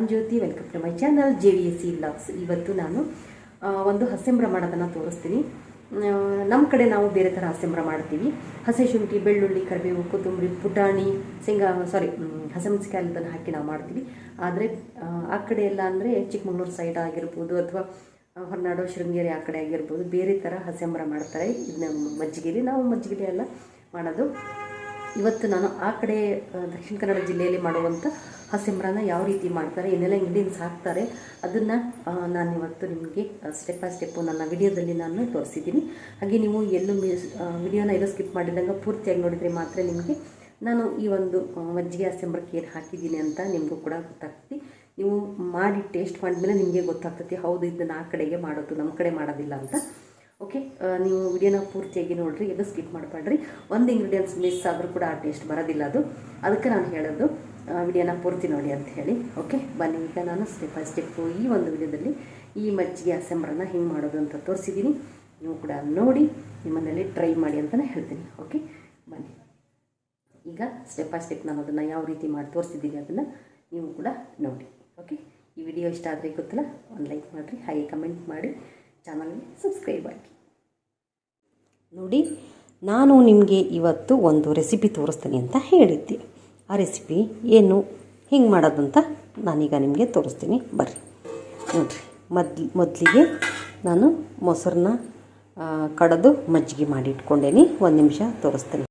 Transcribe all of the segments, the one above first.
ನಾನು Jyothi welcome to my channel J D S C ಇವತ್ತು ನಾನು ಒಂದು ಹಸೆಂಬ್ರ ಮಾಡೋದನ್ನು ತೋರಿಸ್ತೀನಿ ನಮ್ಮ ಕಡೆ ನಾವು ಬೇರೆ ಥರ ಹಸೆಂಬ್ರ ಮಾಡ್ತೀವಿ. ಹಸಿ ಶುಂಠಿ ಬೆಳ್ಳುಳ್ಳಿ, ಕರಿಬೇವು, ಕೊತ್ತಂಬರಿ, ಪುಟಾಣಿ, ಶೇಂಗಾ ಸಾರಿ ಹಸಿಮೆಣಸಿಕಾಯಿ ಅದನ್ನು ಹಾಕಿ ನಾವು ಮಾಡ್ತೀವಿ. ಆದರೆ, ಆ ಕಡೆ ಎಲ್ಲ ಅಂದರೆ ಚಿಕ್ಕಮಗಳೂರು ಸೈಡ್ ಆಗಿರ್ಬೋದು ಅಥವಾ ಹೊರನಾಡು, ಶೃಂಗೇರಿ ಆ ಕಡೆ ಆಗಿರ್ಬೋದು. ಬೇರೆ ಥರ ಹಸೆಂಬ್ರ ಮಾಡ್ತಾರೆ. ಇದನ್ನ ಮಜ್ಜಿಗೆಲಿ, ನಾವು ಮಜ್ಜಿಗೆಲಿ ಎಲ್ಲ ಮಾಡೋದು. ಇವತ್ತು ನಾನು ಆ ಕಡೆ ದಕ್ಷಿಣ ಕನ್ನಡ ಜಿಲ್ಲೆಯಲ್ಲಿ ಮಾಡುವಂಥ ಹಸಿಮರನ ಯಾವ ರೀತಿ ಮಾಡ್ತಾರೆ, ಏನೆಲ್ಲ ಇಂಗ್ರೀಡಿಯನ್ಸ್ ಹಾಕ್ತಾರೆ, ಅದನ್ನು ನಾನು ಇವತ್ತು ನಿಮಗೆ ಸ್ಟೆಪ್ ಬೈ ಸ್ಟೆಪ್ಪು ನನ್ನ ವಿಡಿಯೋದಲ್ಲಿ ನಾನು ತೋರಿಸಿದ್ದೀನಿ. ಹಾಗೆ ನೀವು ಎಲ್ಲೂ ಮಿಸ್ ವಿಡಿಯೋನ ಎಲ್ಲೂ ಸ್ಕಿಪ್ ಮಾಡಿದಂಗೆ ಪೂರ್ತಿಯಾಗಿ ನೋಡಿದರೆ ಮಾತ್ರ ನಿಮಗೆ ನಾನು ಈ ಒಂದು ಮಜ್ಜಿಗೆ ಹಸಿಂಬ್ರಕ್ಕೆ ಏನು ಹಾಕಿದ್ದೀನಿ ಅಂತ ನಿಮಗೂ ಕೂಡ ಗೊತ್ತಾಗ್ತದೆ. ನೀವು ಮಾಡಿ ಟೇಸ್ಟ್ ಮಾಡಿದ್ಮೇಲೆ ನಿಮಗೆ ಗೊತ್ತಾಗ್ತದೆ, ಹೌದು ಇದನ್ನು ಆ ಕಡೆಗೆ ಮಾಡೋದು, ನಮ್ಮ ಕಡೆ ಮಾಡೋದಿಲ್ಲ ಅಂತ. ಓಕೆ ನೀವು ವಿಡಿಯೋನ ಪೂರ್ತಿಯಾಗಿ ನೋಡ್ರಿ ಎಲ್ಲೂ ಸ್ಕಿಪ್ ಮಾಡಬೇಡ್ರಿ. ಒಂದು ಇಂಗ್ರೀಡಿಯೆಂಟ್ಸ್ ಮಿಸ್ ಆದರೂ ಕೂಡ ಆ ಟೇಸ್ಟ್ ಬರೋದಿಲ್ಲ ಅದು. ಅದಕ್ಕೆ ನಾನು ಹೇಳೋದು ವಿಡಿಯೋನ ಪೂರ್ತಿ ನೋಡಿ ಅಂತ ಹೇಳಿ. ಓಕೆ ಬನ್ನಿ, ಈಗ ನಾನು ಸ್ಟೆಪ್ ಬೈ ಸ್ಟೆಪ್ಪು ಈ ಒಂದು ವಿಡಿಯೋದಲ್ಲಿ ಈ ಮಜ್ಜಿಗೆ ಅಸೆಂಬ್ರನ್ನ ಹಿಂಗೆ ಮಾಡೋದು ಅಂತ ತೋರಿಸಿದ್ದೀನಿ. ನೀವು ಕೂಡ ನೋಡಿ, ನಿಮ್ಮನೇಲಿ ಟ್ರೈ ಮಾಡಿ ಅಂತಲೇ ಹೇಳ್ತೀನಿ. ಓಕೆ ಬನ್ನಿ. ಈಗ ಸ್ಟೆಪ್ ಬೈ ಸ್ಟೆಪ್ ನಾನು ಅದನ್ನು ಯಾವ ರೀತಿ ಮಾಡಿ ತೋರಿಸಿದ್ದೀನಿ ಅದನ್ನು ನೀವು ಕೂಡ ನೋಡಿ. ಓಕೆ ಈ ವಿಡಿಯೋ ಇಷ್ಟ ಆದರೆ ಗೊತ್ತಲ್ಲ, ಒಂದು ಲೈಕ್ ಮಾಡಿರಿ, ಹಾಗೆ ಕಮೆಂಟ್ ಮಾಡಿ. ಚಾನಲ್ಗೆ ಸಬ್ಸ್ಕ್ರೈಬ್ ಆಗಿ. ನೋಡಿ, ನಾನು ನಿಮಗೆ ಇವತ್ತು ಒಂದು ರೆಸಿಪಿ ತೋರಿಸ್ತೀನಿ ಅಂತ ಹೇಳಿದ್ದೆ. ಆ ರೆಸಿಪಿ ಏನು, ಹಿಂಗೆ ಮಾಡೋದಂತ ನಾನೀಗ ನಿಮಗೆ ತೋರಿಸ್ತೀನಿ. ಬರ್ರಿ. ನೋಡಿರಿ, ಮೊದ್ಲು, ಮೊದಲಿಗೆ ನಾನು ಮೊಸರನ್ನ ಕಡದು ಮಜ್ಜಿಗೆ ಮಾಡಿ ಇಟ್ಕೊಂಡೇನಿ. ಒಂದು ನಿಮಿಷ ತೋರಿಸ್ತೀನಿ.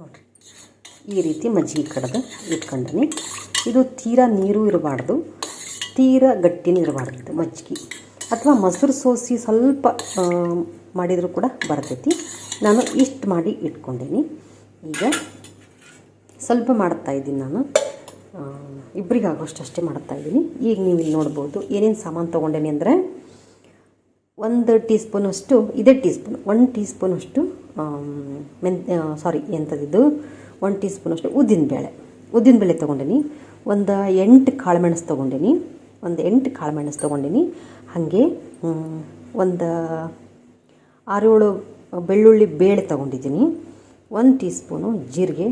ನೋಡಿರಿ, ಈ ರೀತಿ ಮಜ್ಜಿಗೆ ಕಡೆದು ಇಟ್ಕೊಂಡೇನಿ. ಇದು ತೀರಾ ನೀರು ಇರಬಾರ್ದು. ತೀರಾ ಗಟ್ಟಿನೂ ಇರಬಾರ್ದು ಮಜ್ಜಿಗೆ. ಅಥವಾ ಮೊಸರು ಸೋಸಿ ಸ್ವಲ್ಪ ಮಾಡಿದರೂ ಕೂಡ ಬರ್ತೈತಿ. ನಾನು ಇಷ್ಟು ಮಾಡಿ ಇಟ್ಕೊಂಡೇನಿ. ಈಗ ಸ್ವಲ್ಪ ಮಾಡ್ತಾ ಇದ್ದೀನಿ ನಾನು. ಇಬ್ಬರಿಗಾಗೋಷ್ಟು ಅಷ್ಟೇ ಮಾಡ್ತಾ ಇದ್ದೀನಿ. ಈಗ ನೀವು ಇಲ್ಲಿ ನೋಡ್ಬೋದು ಏನೇನು ಸಾಮಾನು ತೊಗೊಂಡೇನಿ ಅಂದರೆ ಒಂದು ಟೀ ಸ್ಪೂನಷ್ಟು ಇದೇ ಟೀ ಸ್ಪೂನ್ ಒನ್ ಟೀ ಸ್ಪೂನಷ್ಟು ಮೆನ್ ಸಾರಿ ಎಂಥದಿದ್ದು ಒನ್ ಟೀ ಬೇಳೆ. ಉದ್ದಿನ ಬೇಳೆ ತೊಗೊಂಡಿನಿ. ಒಂದು ಎಂಟು ಕಾಳುಮೆಣಸು ತೊಗೊಂಡಿನಿ. ಒಂದು ಎಂಟು ಕಾಳುಮೆಣಸು ತೊಗೊಂಡಿನಿ. ಹಾಗೆ ಒಂದು ಆರೇಳು ಬೆಳ್ಳುಳ್ಳಿ ಬೇಳೆ ತೊಗೊಂಡಿದ್ದೀನಿ. ಒಂದು ಟೀ ಸ್ಪೂನು ಜೀರಿಗೆ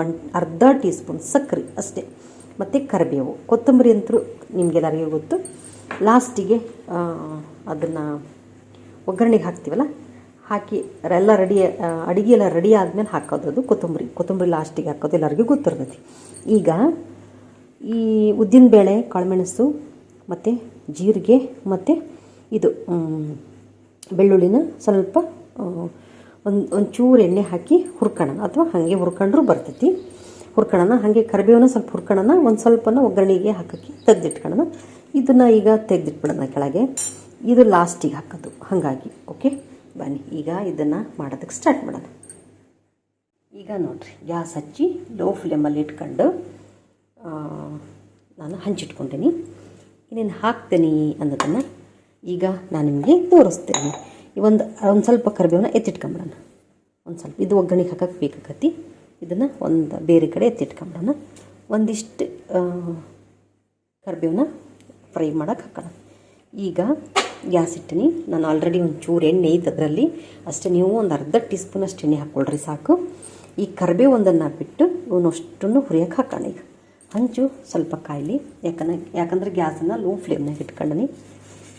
ಒನ್ ಅರ್ಧ ಟೀ ಸ್ಪೂನ್ ಸಕ್ಕರೆ ಅಷ್ಟೇ. ಮತ್ತು ಕರಿಬೇವು. ಕೊತ್ತಂಬರಿ ಅಂತೂ ನಿಮಗೆಲ್ಲರಿಗೂ ಗೊತ್ತು. ಲಾಸ್ಟಿಗೆ ಅದನ್ನು ಒಗ್ಗರಣೆಗೆ ಹಾಕ್ತೀವಲ್ಲ, ಹಾಕಿ ಎಲ್ಲ ರೆಡಿ ಅಡುಗೆ ಎಲ್ಲ ರೆಡಿ ಆದಮೇಲೆ ಹಾಕೋದು ಅದು ಕೊತ್ತಂಬರಿ. ಕೊತ್ತಂಬರಿ ಲಾಸ್ಟಿಗೆ ಹಾಕೋದು ಎಲ್ಲರಿಗೂ ಗೊತ್ತಿರ್ತೈತಿ ಈಗ ಈ ಉದ್ದಿನ ಬೇಳೆ ಕಾಳುಮೆಣಸು ಮತ್ತು ಜೀರಿಗೆ ಮತ್ತು ಇದು ಬೆಳ್ಳುಳ್ಳಿನ ಸ್ವಲ್ಪ ಒಂದು, ಒಂಚೂರು ಎಣ್ಣೆ ಹಾಕಿ ಹುರ್ಕೊಳ್ಳೋಣ ಅಥವಾ ಹಾಗೆ ಹುರ್ಕೊಂಡ್ರೂ ಬರ್ತೈತಿ. ಹುರ್ಕೊಳ್ಳೋಣ ಹಾಗೆ ಕರಿಬೇವನ ಸ್ವಲ್ಪ ಹುರ್ಕೊಳ್ಳೋಣ ಒಂದು ಸ್ವಲ್ಪನ ಒಗ್ಗರಣೆಗೆ ಹಾಕಕ್ಕೆ ತೆಗೆದಿಟ್ಕೊಳ್ಳೋಣ ಇದನ್ನು ಈಗ ತೆಗೆದಿಟ್ಬಿಡೋಣ ಕೆಳಗೆ. ಇದು ಲಾಸ್ಟಿಗೆ ಹಾಕೋದು. ಹಾಗಾಗಿ, ಓಕೆ? ಬನ್ನಿ, ಈಗ ಇದನ್ನು ಮಾಡೋದಕ್ಕೆ ಸ್ಟಾರ್ಟ್ ಮಾಡೋಣ. ಈಗ ನೋಡಿರಿ, ಗ್ಯಾಸ್ ಹಚ್ಚಿ ಲೋ ಫ್ಲೇಮಲ್ಲಿ ಇಟ್ಕೊಂಡು ನಾನು ಹಂಚಿಟ್ಕೊಂಡೀನಿ ಇನ್ನೇನು ಹಾಕ್ತೀನಿ ಅನ್ನೋದನ್ನು ಈಗ ನಾನು ನಿಮಗೆ ತೋರಿಸ್ತೇನೆ. ಒಂದು ಒಂದು ಸ್ವಲ್ಪ ಕರಿಬೇವನ್ನ ಎತ್ತಿಟ್ಕೊಂಬಿಡೋಣ. ಒಂದು ಸ್ವಲ್ಪ, ಇದು ಒಗ್ಗರಣೆಗೆ ಹಾಕಕ್ಕೆ ಬೇಕಾಗತ್ತಿ ಇದನ್ನು ಒಂದು ಬೇರೆ ಕಡೆ ಎತ್ತಿಟ್ಕೊಂಬಿಡೋಣ. ಒಂದಿಷ್ಟು ಕರಿಬೇವನ್ನ ಫ್ರೈ ಮಾಡೋಕೆ ಹಾಕೋಣ. ಈಗ ಗ್ಯಾಸ್ ಇಟ್ಟಿನಿ. ನಾನು ಆಲ್ರೆಡಿ ಒಂದು ಚೂರು ಎಣ್ಣೆ ಐತೆ ಅದರಲ್ಲಿ. ಅಷ್ಟೇ ನೀವು ಒಂದು ಅರ್ಧ ಟೀ ಸ್ಪೂನ್ ಅಷ್ಟು ಎಣ್ಣೆ ಹಾಕ್ಕೊಳ್ರಿ ಸಾಕು. ಈ ಕರಿಬೇವು ಒಂದನ್ನು ಬಿಟ್ಟು ಇವನ್ನಷ್ಟನ್ನು ಹುರಿಯೋಕೆ ಹಾಕೋಣ ಈಗ. ಹಂಚು ಸ್ವಲ್ಪ ಕಾಯಲಿ. ಯಾಕಂದ್ರೆ ಯಾಕಂದ್ರೆ ಗ್ಯಾಸನ್ನು ಲೋ ಫ್ಲೇಮ್ನಾಗ ಇಟ್ಕೊಂಡನಿ.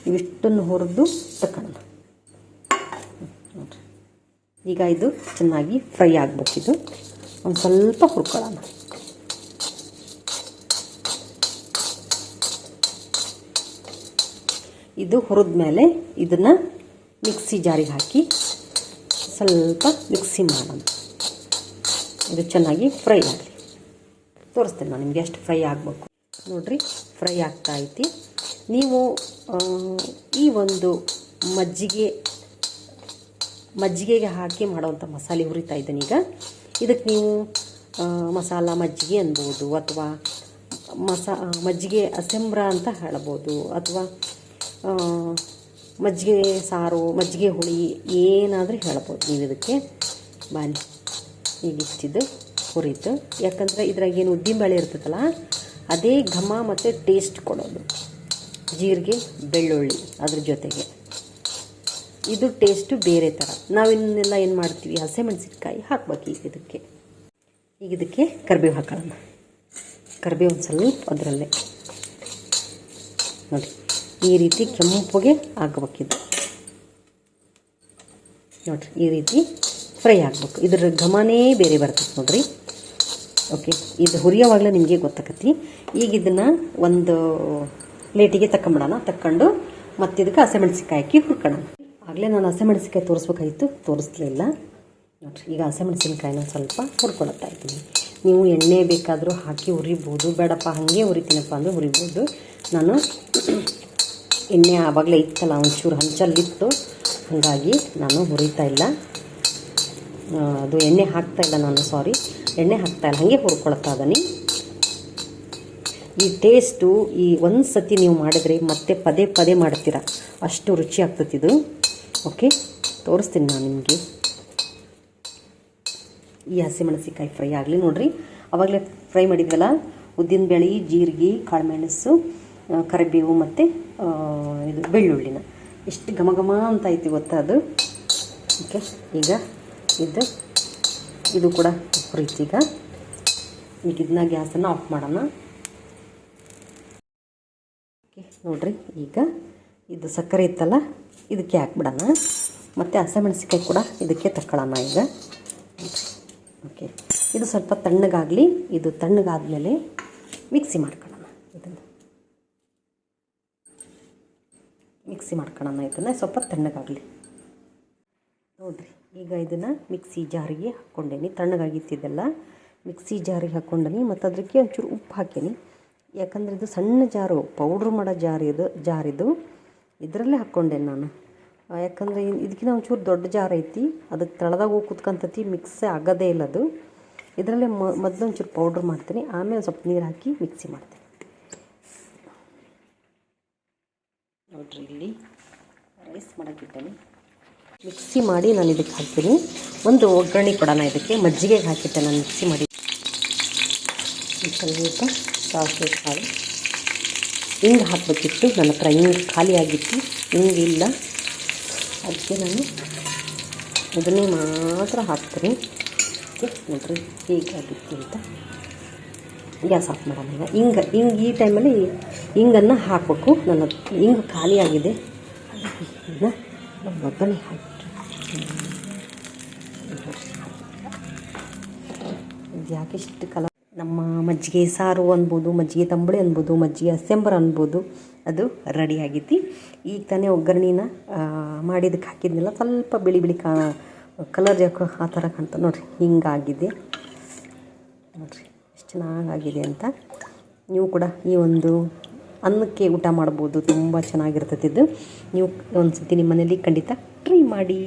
ಇವಿಷ್ಟನ್ನು ಹುರಿದು ತಕೊಳ್ಳೋಣ ನೋಡಿರಿ. ಈಗ ಇದು ಚೆನ್ನಾಗಿ ಫ್ರೈ ಆಗಬೇಕಿದು ಒಂದು ಸ್ವಲ್ಪ ಹುರ್ಕೊಳ್ಳೋಣ. ಇದು ಹುರಿದ ಮೇಲೆ ಇದನ್ನು ಮಿಕ್ಸಿ ಜಾರಿಗೆ ಹಾಕಿ ಸ್ವಲ್ಪ ಮಿಕ್ಸಿ ಮಾಡೋಣ. ಇದು ಚೆನ್ನಾಗಿ ಫ್ರೈ ಆಗಲಿ. ತೋರಿಸ್ತೇನೆ ನಾನು ನಿಮಗೆ ಎಷ್ಟು ಫ್ರೈ ಆಗಬೇಕು. ನೋಡಿರಿ, ಫ್ರೈ ಆಗ್ತಾ ಐತಿ. ನೀವು ಈ ಒಂದು ಮಜ್ಜಿಗೆ, ಮಜ್ಜಿಗೆಗೆ ಹಾಕಿ ಮಾಡುವಂಥ ಮಸಾಲೆ ಹುರಿತಾ ಇದ್ದೀನಿ ಈಗ. ಇದಕ್ಕೆ ನೀವು ಮಸಾಲ ಮಜ್ಜಿಗೆ ಅನ್ಬೋದು ಅಥವಾ ಮಸಾ ಮಜ್ಜಿಗೆ ಅಸೆಂಬ್ರ ಅಂತ ಹೇಳ್ಬೋದು ಅಥವಾ ಮಜ್ಜಿಗೆ ಸಾರು, ಮಜ್ಜಿಗೆ ಹುಳಿ ಏನಾದರೂ ಹೇಳ್ಬೋದು ನೀವು ಇದಕ್ಕೆ. ಬನ್ನಿ, ಈಗ ಇಷ್ಟಿದ್ದು. ಹುರಿತು. ಯಾಕಂದರೆ ಇದ್ರಾಗ ಏನು ಉದ್ದಿನಬೇಳೆ ಇರ್ತೈತಲ್ಲ, ಅದೇ ಘಮ ಮತ್ತು ಟೇಸ್ಟ್ ಕೊಡೋದು. ಜೀರಿಗೆ, ಬೆಳ್ಳುಳ್ಳಿ ಅದ್ರ ಜೊತೆಗೆ. ಇದು ಟೇಸ್ಟು ಬೇರೆ ಥರ ನಾವಿನ್ನೆಲ್ಲ ಏನು ಮಾಡ್ತೀವಿ? ಹಸಿಮೆಣಸಿನ್ಕಾಯಿ ಹಾಕ್ಬೇಕು ಈಗ ಇದಕ್ಕೆ. ಈಗ ಇದಕ್ಕೆ ಕರ್ಬೇವು ಹಾಕೋಣ. ಕರ್ಬೇವು ಒಂದು ಸ್ವಲ್ಪ ಅದರಲ್ಲೇ. ನೋಡಿ, ಈ ರೀತಿ ಕೆಂಪಗೆ ಹಾಕ್ಬೇಕಿದು ನೋಡಿರಿ, ಈ ರೀತಿ ಫ್ರೈ ಹಾಕ್ಬೇಕು. ಇದ್ರ ಘಮನೇ ಬೇರೆ ಬರ್ತದೆ ನೋಡ್ರಿ. ಓಕೆ ಇದು ಹುರಿಯೋವಾಗಲೇ ನಿಮಗೆ ಗೊತ್ತಾಕತಿ ಈಗ ಇದನ್ನು ಒಂದು ಪ್ಲೇಟಿಗೆ ತಕೊಂಬಿಡೋಣ ತಕ್ಕೊಂಡು ಮತ್ತೆ ಇದಕ್ಕೆ ಹಸಿಮೆಣಸಿಕಾಯಿ ಹಾಕಿ ಹುರ್ಕೊಳ್ಳೋಣ ಆಗಲೇ ನಾನು ಹಸಿಮೆಣಸಿಕಾಯಿ ತೋರಿಸ್ಬೇಕಾಗಿತ್ತು ತೋರಿಸ್ಲಿಲ್ಲ ನೋಡಿರಿ, ಈಗ ಹಸಿಮೆಣಸಿನ್ಕಾಯಿನ ಸ್ವಲ್ಪ ಹುರ್ಕೊಳತ್ತಾ ಇದ್ದೀನಿ. ನೀವು ಎಣ್ಣೆ ಬೇಕಾದರೂ ಹಾಕಿ ಹುರಿಬೋದು. ಬೇಡಪ್ಪ, ಹಾಗೆ ಹುರಿತೀನಪ್ಪ ಅಂದರೆ ಹುರಿಬೋದು. ನಾನು ಎಣ್ಣೆ ಆವಾಗಲೇ ಇತ್ತಲ್ಲ, ಒಂಚೂರು ಹಂಚಲ್ಲಿತ್ತು ಹಾಗಾಗಿ ನಾನು ಹುರಿತಾ ಇಲ್ಲ. ಅದು ಎಣ್ಣೆ ಹಾಕ್ತಾ ಇಲ್ಲ ನಾನು ಸಾರಿ ಎಣ್ಣೆ ಹಾಕ್ತಾ ಇಲ್ಲ ಹಾಗೆ ಹುರ್ಕೊಳ್ತಾ ಇದ್ದಾನೆ. ಈ ಟೇಸ್ಟು ಈ ಒಂದು ಸತಿ ನೀವು ಮಾಡಿದರೆ ಮತ್ತೆ ಪದೇ ಪದೇ ಮಾಡ್ತೀರಾ. ಅಷ್ಟು ರುಚಿ ಆಗ್ತದೆ ಇದು. ಓಕೆ ತೋರಿಸ್ತೀನಿ ನಾನು ನಿಮಗೆ. ಈ ಹಸಿಮೆಣಸಿಕಾಯಿ ಫ್ರೈ ಆಗಲಿ ನೋಡಿರಿ. ಅವಾಗಲೇ ಫ್ರೈ ಮಾಡಿದ್ವಲ್ಲ? ಉದ್ದಿನಬೇಳೆ ಜೀರಿಗೆ, ಕಾಳುಮೆಣಸು ಕರಿಬೇವು ಮತ್ತು ಇದು ಬೆಳ್ಳುಳ್ಳಿನ. ಎಷ್ಟು ಘಮ ಘಮ ಅಂತ ಐತಿ ಗೊತ್ತಾ ಅದು? ಓಕೆ ಈಗ ಇದು ಇದು ಕೂಡ ಈಗ ಈಗ ಇದನ್ನ ಗ್ಯಾಸನ್ನು ಆಫ್ ಮಾಡೋಣ. ಓಕೆ, ನೋಡ್ರಿ, ಈಗ ಇದು ಸಕ್ಕರೆ ಇತ್ತಲ್ಲ, ಇದಕ್ಕೆ ಹಾಕ್ಬಿಡೋಣ. ಮತ್ತು ಹಸಿಮೆಣಸಿಕಾಯಿ ಕೂಡ ಇದಕ್ಕೆ ತಕ್ಕೊಳ್ಳೋಣ ಈಗ. ಓಕೆ, ಇದು ಸ್ವಲ್ಪ ತಣ್ಣಗಾಗಲಿ, ಇದು ತಣ್ಣಗಾದ್ಮೇಲೆ ಮಿಕ್ಸಿ ಮಾಡ್ಕೊಳ್ಳೋಣ ಇದನ್ನು. ಮಿಕ್ಸಿ ಮಾಡ್ಕೊಳ್ಳೋಣ ಇದನ್ನು, ಸ್ವಲ್ಪ ತಣ್ಣಗಾಗಲಿ. ನೋಡಿರಿ ಈಗ ಇದನ್ನು ಮಿಕ್ಸಿ ಜಾರಿಗೆ ಹಾಕ್ಕೊಂಡೇನಿ. ತಣ್ಣಗಾಗಿತ್ತಿದ್ದೆಲ್ಲ ಮಿಕ್ಸಿ ಜಾರಿಗೆ ಹಾಕ್ಕೊಂಡೇನಿ. ಮತ್ತು ಅದಕ್ಕೆ ಒಂಚೂರು ಉಪ್ಪು ಹಾಕೇನಿ. ಯಾಕಂದರೆ ಇದು ಸಣ್ಣ ಜಾರು, ಪೌಡ್ರ್ ಮಾಡೋ ಜಾರಿದು ಜಾರಿದು ಇದರಲ್ಲೇ ಹಾಕ್ಕೊಂಡೇನಿ ನಾನು. ಯಾಕಂದರೆ ಇದಕ್ಕಿಂತ ಒಂಚೂರು ದೊಡ್ಡ ಜಾರ್ ಐತಿ. ಅದಕ್ಕೆ ತಳದಾಗ ಹೋಗಿ ಕುತ್ಕೊಂತತಿ, ಮಿಕ್ಸ್ ಆಗೋದೇ ಇಲ್ಲ ಅದು. ಇದರಲ್ಲೇ ಮೊದಲು ಒಂಚೂರು ಪೌಡ್ರ್ ಮಾಡ್ತೀನಿ. ಆಮೇಲೆ ಸ್ವಲ್ಪ ನೀರು ಹಾಕಿ ಮಿಕ್ಸಿ ಮಾಡ್ತೀನಿ. ನೋಡ್ರಿ ಇಲ್ಲಿ ರೈಸ್ ಮಾಡೋಕ್ಕಿಟ್ಟೇನೆ ಮಿಕ್ಸಿ ಮಾಡಿ ನಾನು ಇದಕ್ಕೆ ಹಾಕ್ತೀನಿ. ಒಂದು ಒಗ್ಗರಣೆ ಕೊಡೋಣ ಇದಕ್ಕೆ ಮಜ್ಜಿಗೆಗೆ ಹಾಕಿಟ್ಟೆ ನಾನು ಮಿಕ್ಸಿ ಮಾಡಿ. ಸ್ವಲ್ಪ ಸಾಸಿವೆ ಕಾಳು. ಹಿಂಗೆ ಹಾಕಬೇಕಿತ್ತು, ನನ್ನ ಹತ್ರ ಹಿಂಗೆ ಖಾಲಿಯಾಗಿತ್ತು ಹಿಂಗೆ ಇಲ್ಲ ಅದಕ್ಕೆ ನಾನು ಇದನ್ನೇ ಮಾತ್ರ ಹಾಕ್ತೀನಿ. ನೋಡ್ರಿ ಹೀಗಾಗಿತ್ತು ಅಂತ. ಗ್ಯಾಸ್ ಆಫ್ ಮಾಡೋಣ ಈಗ. ಹಿಂಗೆ ಹಿಂಗೆ ಈ ಟೈಮಲ್ಲಿ ಹಿಂಗನ್ನು ಹಾಕಬೇಕು. ನನ್ನ ಹಿಂಗೆ ಖಾಲಿ ಒಗ್ಗರಣೆ ಹಾಕ್ಬಿಟ್ರೆ ಇದು ಯಾಕೆ ಇಷ್ಟು ಕಲ ನಮ್ಮ ಮಜ್ಜಿಗೆ ಸಾರು ಅನ್ಬೋದು, ಮಜ್ಜಿಗೆ ತಂಬಳಿ ಅನ್ಬೋದು, ಮಜ್ಜಿಗೆ ಅಸೆಂಬರ್ ಅನ್ಬೋದು, ಅದು ರೆಡಿ ಆಗೈತಿ. ಈಗ ತಾನೇ ಒಗ್ಗರಣೆನ ಮಾಡಿದ್ದಕ್ಕೆ ಹಾಕಿದ್ನಲ್ಲ, ಸ್ವಲ್ಪ ಬಿಳಿ ಬಿಳಿ ಕಾ ಕಲರ್ ಯಾಕೋ ಆ ಥರ ಕಾಣ್ತ ನೋಡಿರಿ, ಹಿಂಗಾಗಿದೆ. ನೋಡಿರಿ, ಎಷ್ಟು ಚೆನ್ನಾಗಾಗಿದೆ ಅಂತ. ನೀವು ಕೂಡ ಈ ಒಂದು ಅನ್ನಕ್ಕೆ ಊಟ ಮಾಡ್ಬೋದು. ತುಂಬ ಚೆನ್ನಾಗಿರ್ತೈತಿದ್ದು ನೀವು ಒಂದು ಸರ್ತಿ ನಿಮ್ಮ ಮನೇಲಿ ಖಂಡಿತ ಟ್ರೈ ಮಾಡಿ.